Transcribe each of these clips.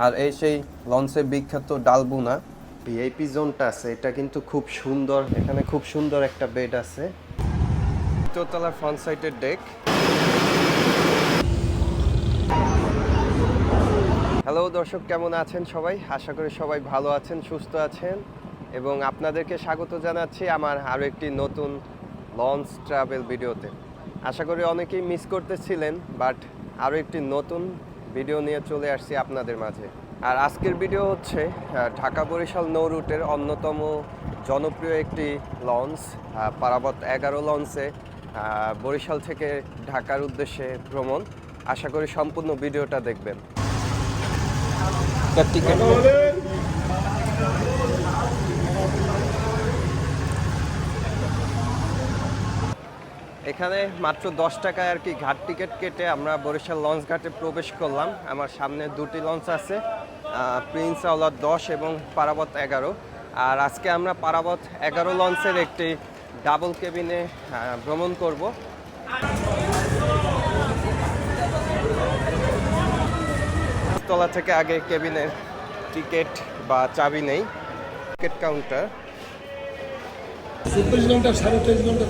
আর এই সেই লঞ্চের বিখ্যাত ডালবুনা ভিআইপি জোনটা আছে, এটা কিন্তু খুব সুন্দর, এখানে খুব সুন্দর একটা বেড আছে। দ্বিতীয়তলার ফ্রন্ট সাইডের ডেক হ্যালো দর্শক, কেমন আছেন সবাই? আশা করি সবাই ভালো আছেন, সুস্থ আছেন। এবং আপনাদেরকে স্বাগত জানাচ্ছি আমার আরও একটি নতুন লঞ্চ ট্রাভেল ভিডিওতে আশা করি অনেকেই মিস করতেছিলেন বাট আরও একটি নতুন ভিডিও নিয়ে চলে আসছি আপনাদের মাঝে। আর আজকের ভিডিও হচ্ছে ঢাকা বরিশাল নৌ রুটের অন্যতম জনপ্রিয় একটি লঞ্চ পারাবত এগারো লঞ্চে বরিশাল থেকে ঢাকার উদ্দেশ্যে ভ্রমণ। আশা করি সম্পূর্ণ ভিডিওটা দেখবেন টিকিট এখানে মাত্র দশ টাকায় আর কি ঘাট টিকিট কেটে আমরা বরিশাল লঞ্চ ঘাটে প্রবেশ করলাম। আমার সামনে দুটি লঞ্চ আছে প্রিন্স আওলাদ দশ এবং পারাবত এগারো। আর আজকে আমরা পারাবত এগারো লঞ্চের একটি ডাবল কেবিনে ভ্রমণ করব। তলা থেকে আগে কেবিনের টিকিট বা চাবি নেই, টিকিট কাউন্টার চব্বিশ ঘণ্টা, সাড়ে ঘণ্টা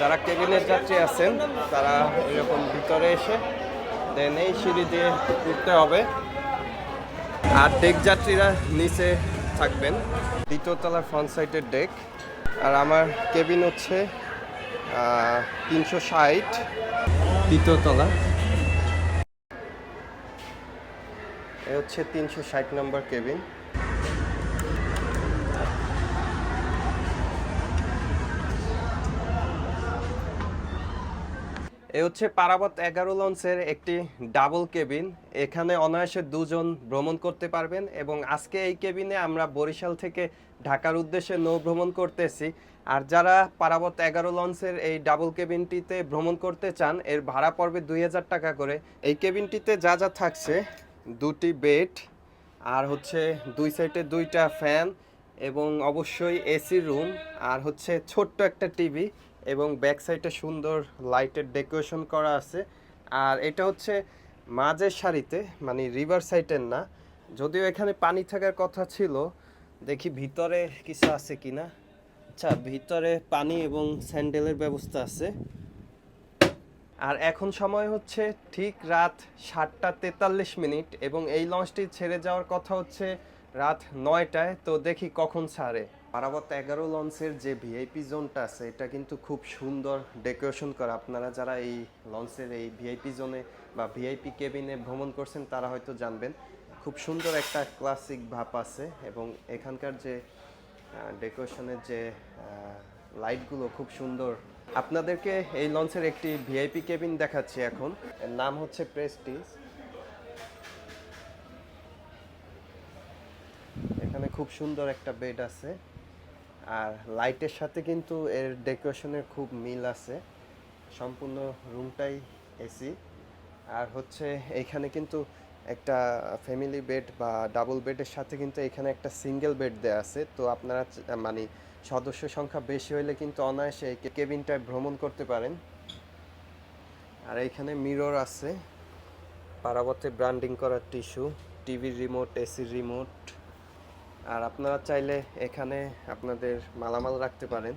যারা কেবিনের যাত্রী আছেন, তারা এরকম ভিতরে এসে, দেন এই সিঁড়ি দিয়ে উঠতে হবে। আর ডেক যাত্রীরা নিচে থাকবেন। দ্বিতীয় তলার ফ্রন্ট সাইডের ডেক আর আমার কেবিন হচ্ছে তিনশো ষাট দ্বিতীয় তলা। এ হচ্ছে তিনশো ষাট নম্বর কেবিন। হচ্ছে পারাবত এগারো লঞ্চের একটি ডাবল কেবিন। এখানে অনায়াসে দুজন ভ্রমণ করতে পারবেন এবং আজকে এই কেবিনে আমরা বরিশাল থেকে ঢাকার উদ্দেশ্যে নৌ ভ্রমণ করতেছি। আর যারা পারাবত এগারো লঞ্চের এই ডাবল কেবিনটিতে ভ্রমণ করতে চান, এর ভাড়া পড়বে দুই হাজার টাকা করে। এই কেবিনটিতে যা যা থাকছে, দুটি বেড, আর হচ্ছে দুই সাইডে দুইটা ফ্যান এবং অবশ্যই এসি রুম, আর হচ্ছে ছোট্ট একটা টিভি। এবং ব্যাক সাইডে সুন্দর লাইটের ডেকোরেশন করা আছে। আর এটা হচ্ছে মাঝের সারিতে মানে রিভার সাইডের না। যদিও এখানে পানি থাকার কথা ছিল, দেখি ভিতরে কিছু আছে কিনা। আচ্ছা ভিতরে পানি এবং স্যান্ডেলের ব্যবস্থা আছে। আর এখন সময় হচ্ছে ঠিক রাত সাতটা তেতাল্লিশ মিনিট এবং এই লঞ্চটি ছেড়ে যাওয়ার কথা হচ্ছে রাত নয়টায়। তো দেখি কখন ছাড়ে। পারাবত এগারো লঞ্চের যে ভিআইপি জোনটা আছে, এটা কিন্তু খুব সুন্দর ডেকোরেশন করা। আপনারা যারা এই লঞ্চের এই ভিআইপি জোনে বা ভিআইপি কেবিনে ভ্রমণ করছেন, তারা হয়তো জানবেন, খুব সুন্দর একটা ক্লাসিক ভাব আছে এবং এখানকার যে ডেকোরেশনের যে লাইটগুলো খুব সুন্দর। আপনাদেরকে এই লঞ্চের একটি ভিআইপি কেবিন দেখাচ্ছি এখন। এর নাম হচ্ছে প্রেস্টিজ এখানে খুব সুন্দর একটা বেড আছে। আর লাইটের সাথে কিন্তু এর ডেকোরেশনের খুব মিল আছে। সম্পূর্ণ রুমটাই এসি। আর হচ্ছে এইখানে কিন্তু একটা ফ্যামিলি বেড বা ডাবল বেডের সাথে কিন্তু এখানে একটা সিঙ্গেল বেড দেওয়া আছে। তো আপনারা মানে সদস্য সংখ্যা বেশি হলে কিন্তু অনায়াসে এই কেবিনটায় ভ্রমণ করতে পারেন। আর এইখানে মিরর আছে। পারাবতে ব্র্যান্ডিং করা টিস্যু টিভির রিমোট এসির রিমোট আর আপনারা চাইলে এখানে আপনাদের মালামাল রাখতে পারেন।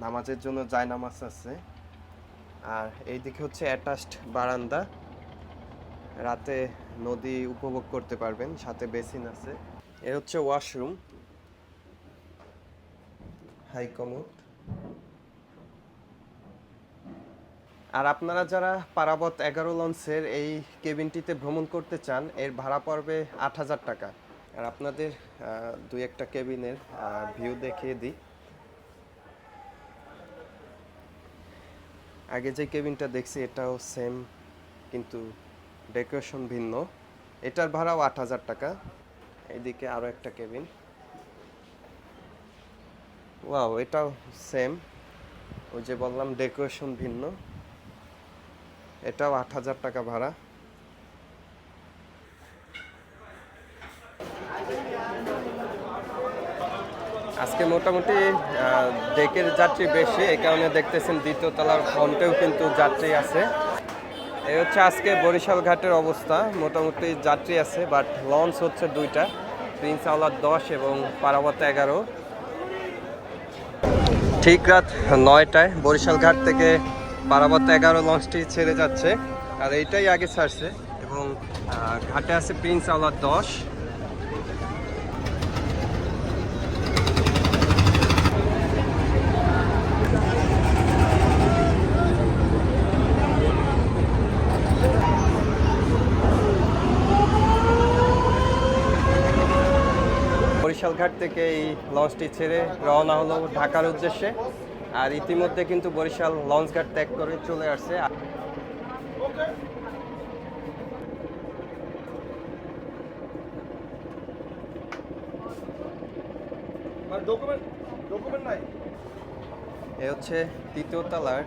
নামাজের জন্য জায়নামাজ আছে। আর এইদিকে হচ্ছে অ্যাটাচড বারান্দা। রাতে নদী উপভোগ করতে পারবেন, সাথে বেসিন আছে। এ হচ্ছে ওয়াশরুম হাই কমোড। আর আপনারা যারা পারাবত এগারো লঞ্চের এই কেবিনটিতে ভ্রমণ করতে চান, এর ভাড়া পড়বে আট হাজার টাকা। আর আপনাদের দুই একটা কেবিনের ভিউ দেখিয়ে দিই। আগে যে কেবিনটা দেখছি, এটাও সেম কিন্তু ডেকোরেশন ভিন্ন। এটার ভাড়াও আট হাজার টাকা। এদিকে আরও একটা কেবিন। ওয়াও এটাও সেম ওই যে বললাম ডেকোরেশন ভিন্ন। এটাও আট হাজার টাকা ভাড়া। আজকে মোটামুটি ডেকের যাত্রী বেশি, এই কারণে দেখতেছেন দ্বিতীয় তলার ফ্রন্টেও কিন্তু যাত্রী আছে। এই হচ্ছে আজকে বরিশাল ঘাটের অবস্থা। মোটামুটি যাত্রী আছে বাট লঞ্চ হচ্ছে দুইটা প্রিন্স আওলার দশ এবং পারাবত এগারো। ঠিক রাত নয়টায় বরিশাল ঘাট থেকে পারাবত এগারো লঞ্চটি ছেড়ে যাচ্ছে, আর এইটাই আগে ছাড়ছে এবং ঘাটে আছে প্রিন্স আওলার দশ বরিশাল ঘাট থেকে এই লঞ্চটি ছেড়ে রওনা হলো ঢাকার উদ্দেশ্যে। আর ইতিমধ্যে কিন্তু বরিশাল লঞ্চ ঘাট ত্যাগ করে চলে আসছে। এ হচ্ছে তৃতীয় তলার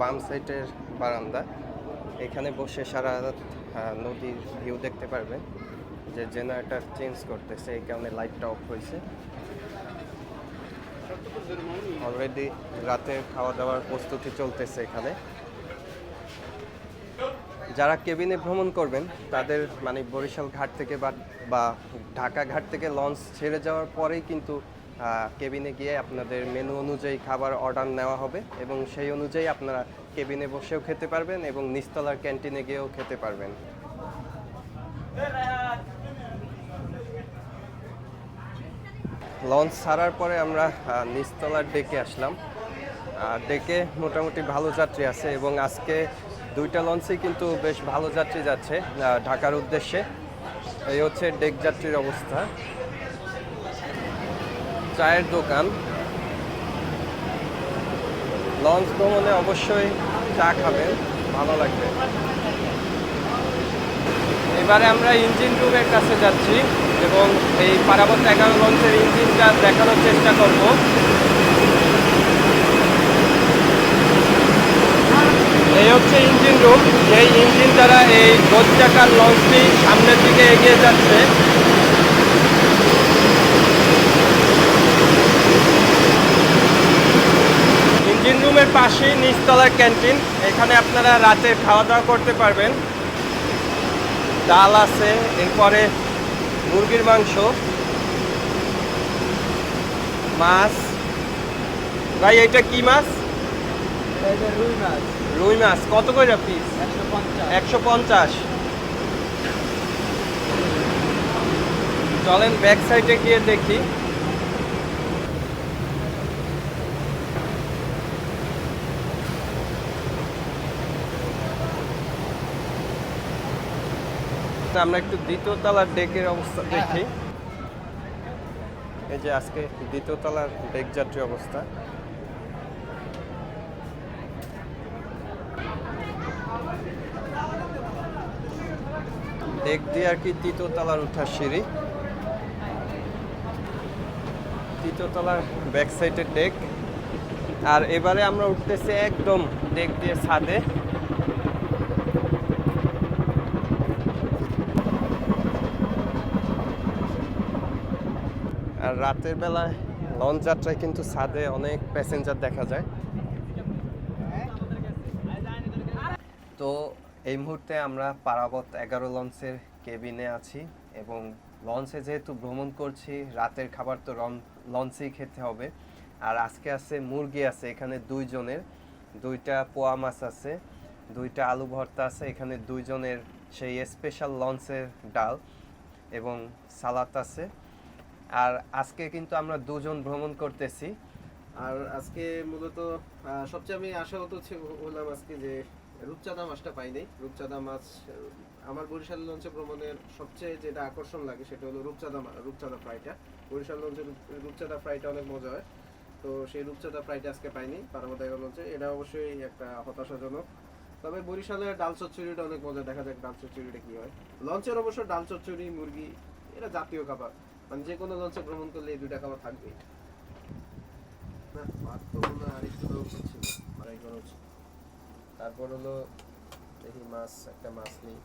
বাম সাইডের বারান্দা। এখানে বসে সারা নদীর ভিউ দেখতে পারবেন। যে জেনারেটর চেঞ্জ করতেছে, এই কারণে লাইটটা অফ হয়েছে। অলরেডি রাতে খাওয়া দাওয়ার প্রস্তুতি চলতেছে এখানে। যারা কেবিনে ভ্রমণ করবেন, তাদের মানে বরিশাল ঘাট থেকে বা বা ঢাকা ঘাট থেকে লঞ্চ ছেড়ে যাওয়ার পরেই কিন্তু কেবিনে গিয়ে আপনাদের মেনু অনুযায়ী খাবার অর্ডার নেওয়া হবে এবং সেই অনুযায়ী আপনারা কেবিনে বসেও খেতে পারবেন এবং নিচতলার ক্যান্টিনে গিয়েও খেতে পারবেন। লঞ্চ ছাড়ার পরে আমরা নিচতলার ডেকে আসলাম। ডেকে মোটামুটি ভালো যাত্রী আছে এবং আজকে দুইটা লঞ্চেই কিন্তু বেশ ভালো যাত্রী যাচ্ছে ঢাকার উদ্দেশ্যে। এই হচ্ছে ডেক যাত্রীর অবস্থা। চায়ের দোকান। লঞ্চ ভ্রমণে অবশ্যই চা খাবেন, ভালো লাগবে। এবারে আমরা ইঞ্জিন রুমের কাছে যাচ্ছি এবং এই পারাবত এগারো লঞ্চের ইঞ্জিনটা দেখানোর চেষ্টা করব। এই হচ্ছে ইঞ্জিন রুম। যেই ইঞ্জিন দ্বারা এই দশ চাকার লঞ্চটি সামনের দিকে এগিয়ে যাচ্ছে। ইঞ্জিন রুমের পাশেই নিচতলার ক্যান্টিন। এখানে আপনারা রাতে খাওয়া দাওয়া করতে পারবেন। ডাল আছে এরপরে মুরগির মাংস মাছ। ভাই এটা কি মাছ? রুই মাছ। রুই মাছ। কত করে পিস একশো পঞ্চাশ। একশো পঞ্চাশ। চলেন ব্যাক সাইডে গিয়ে দেখি। আমরা একটু দ্বিতীয় তলার ডেকের অবস্থা দেখি। এই যে আজকে দ্বিতীয় তলার ডেক যাত্রী অবস্থা। ডেক দিয়ে আর কি তৃতীয় তলার উঠার সিঁড়ি। তৃতীয় তলার ব্যাক সাইডের ডেক। আর এবারে আমরা উঠতেছি একদম ডেক দিয়ে ছাদে। আর রাতের বেলায় লঞ্চ যাত্রায় কিন্তু ছাদে অনেক প্যাসেঞ্জার দেখা যায়। তো এই মুহূর্তে আমরা পারাবত এগারো লঞ্চের কেবিনে আছি এবং লঞ্চে যেহেতু ভ্রমণ করছি, রাতের খাবার তো লঞ্চেই খেতে হবে। আর আজকে আছে মুরগি আছে, এখানে দুইজনের। দুইটা পোয়া মাছ আছে, দুইটা আলু ভর্তা আছে, এখানে দুইজনের সেই স্পেশাল লঞ্চের ডাল এবং সালাত আছে। আর আজকে কিন্তু আমরা দুজন ভ্রমণ করতেছি। আর আজকে মূলত সবচেয়ে আমি আশাহত হলাম আজকে যে রূপচাঁদা মাছটা পাই নাই। রূপচাঁদা মাছ আমার বরিশাল লঞ্চে ভ্রমণের সবচেয়ে যেটা আকর্ষণ লাগে সেটা হলো রূপচাঁদা রূপচাঁদা ফ্রাইটা। বরিশাল লঞ্চে রূপ- রূপচাঁদা ফ্রাইটা অনেক মজা হয়। তো সেই রূপচাঁদা ফ্রাইটা আজকে পাইনি পারামতাগর লঞ্চে। এটা অবশ্যই একটা হতাশাজনক। তবে বরিশালের ডাল চচ্চড়িটা অনেক মজা, দেখা যাক ডাল চচ্চড়িটা কি হয়। লঞ্চের অবশ্য ডাল চচ্চড়ি, মুরগি, এটা জাতীয় খাবার। মানে যে কোনো লঞ্চে ভ্রমণ করলে এই দুইটা খাবার থাকবেই। না ভাত তো মনে হয় আরেকটু তারপর হলো দেখি মাছ একটা মাছ নেই।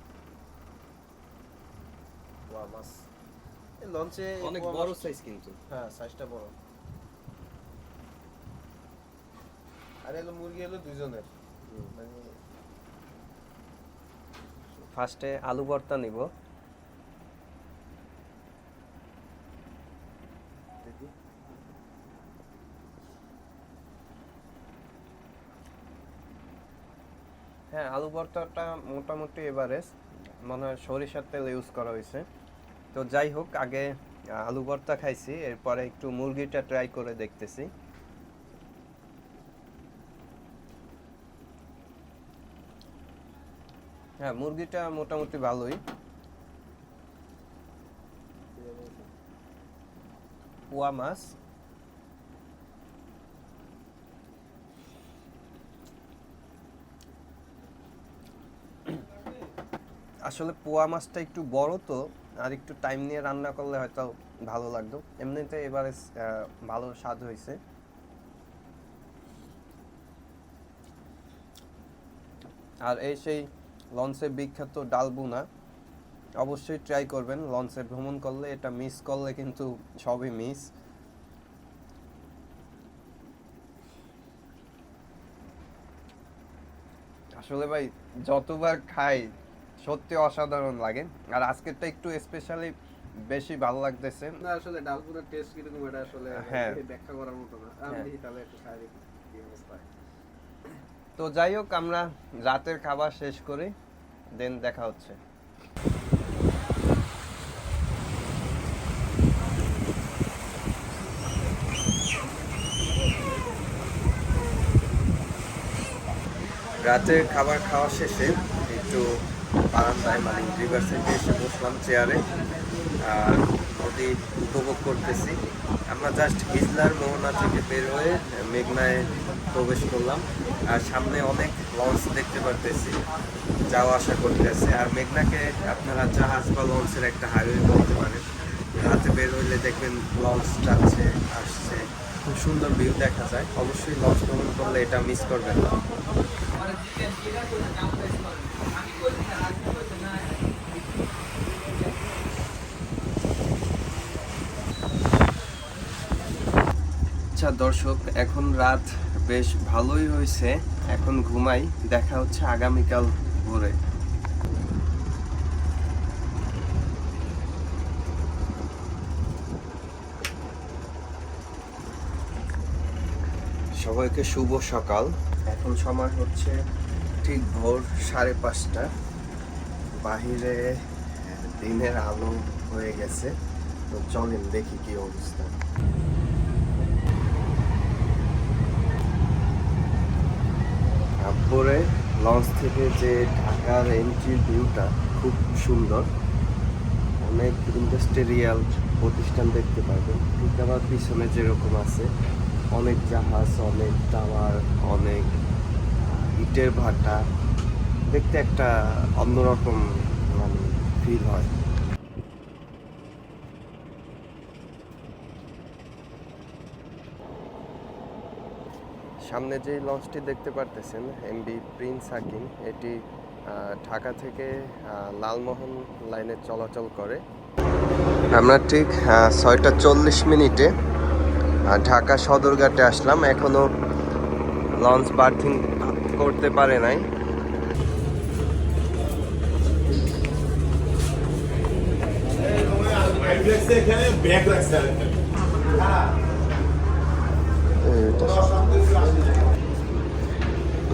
মাছ। এই লঞ্চে অনেক বড় সাইজ কিন্তু। হ্যাঁ সাইজটা বড়। আর এলো মুরগি হলো দুইজনের। মানে ফার্স্টে আলু ভর্তা নিব। হ্যাঁ আলু ভর্তাটা মোটামুটি এভারেজ মনে হয় সরিষার তেল ইউজ করা হয়েছে। তো যাই হোক, আগে আলু ভর্তা খাইছি, এরপরে একটু মুরগিটা ট্রাই করে দেখতেছি। হ্যাঁ মুরগিটা মোটামুটি ভালোই। পোয়া মাছ। আসলে পোয়া মাছটা একটু বড় তো, আর একটু টাইম নিয়ে রান্না করলে হয়তো ভালো লাগতো। এমনিতে এবারে ভালো স্বাদ হয়েছে। আর এই সেই লঞ্চে বিখ্যাত ডালবুনা, অবশ্যই ট্রাই করবেন। লঞ্চে ভ্রমণ করলে এটা মিস করলে কিন্তু সবই মিস আসলে ভাই, যতবার খাই সত্যি অসাধারণ লাগে। আর আজকেরটা একটু স্পেশালি বেশি ভালো লাগতেছে। না আসলে ডালপুরের টেস্ট কীরকম এটা আসলে হ্যাঁ। ব্যাখ্যা করার মতো না। আমি হ্যাঁ। তাহলে একটু দেখি তো যাই হোক আমরা রাতের খাবার শেষ করি দেন দেখা হচ্ছে। রাতের খাবার খাওয়া শেষে একটু বারান্দায় মানে রিভার সাইডে এসে বসলাম চেয়ারে আর নদী উপভোগ করতেছি। আমরা জাস্ট হিজলার মোহনা থেকে বের হয়ে মেঘনায় প্রবেশ করলাম, আর সামনে অনেক লঞ্চ দেখতে পারতেছি, যাওয়া আসা করতেছে। আর মেঘনাকে আপনারা জাহাজ বা লঞ্চের একটা হাইওয়ে বলতে পারেন। রাতে বের হইলে দেখবেন লঞ্চ যাচ্ছে, আসছে। খুব সুন্দর ভিউ দেখা যায়। অবশ্যই লঞ্চ ভ্রমণ করলে এটা মিস করবেন না। আচ্ছা দর্শক, এখন রাত বেশ ভালোই হয়েছে। এখন ঘুমাই, দেখা হচ্ছে আগামীকাল ভোরে। সবাইকে শুভ সকাল। এখন সময় হচ্ছে ঠিক ভোর সাড়ে পাঁচটা। বাহিরে দিনের আলো হয়ে গেছে। তো চলেন দেখি কি অবস্থা। ভোরে লঞ্চ থেকে যে ঢাকার এন্ট্রি ভিউটা খুব সুন্দর। অনেক ইন্ডাস্ট্রিয়াল প্রতিষ্ঠান দেখতে পাবেন। ঠিক পিছনে যেরকম আছে, অনেক জাহাজ, অনেক টাওয়ার, অনেক ইটের ভাটা। দেখতে একটা অন্যরকম মানে ফিল হয়। সামনে যে লঞ্চটি দেখতে পারতেছেন এমবি প্রিন্স হাকিম এটি ঢাকা থেকে লালমোহন লাইনে চলাচল করে। আমরা ঠিক ছয়টা চল্লিশ মিনিটে ঢাকা সদরঘাটে আসলাম। এখনও লঞ্চ বার্থিং করতে পারে নাই।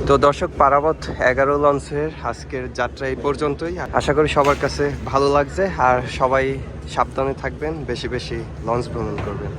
তো দর্শক, পারাবত এগারো লঞ্চের আজকের যাত্রা এই পর্যন্তই। আশা করি সবার কাছে ভালো লাগছে, আর সবাই সাবধানে থাকবেন, বেশি বেশি লঞ্চ ভ্রমণ করবেন।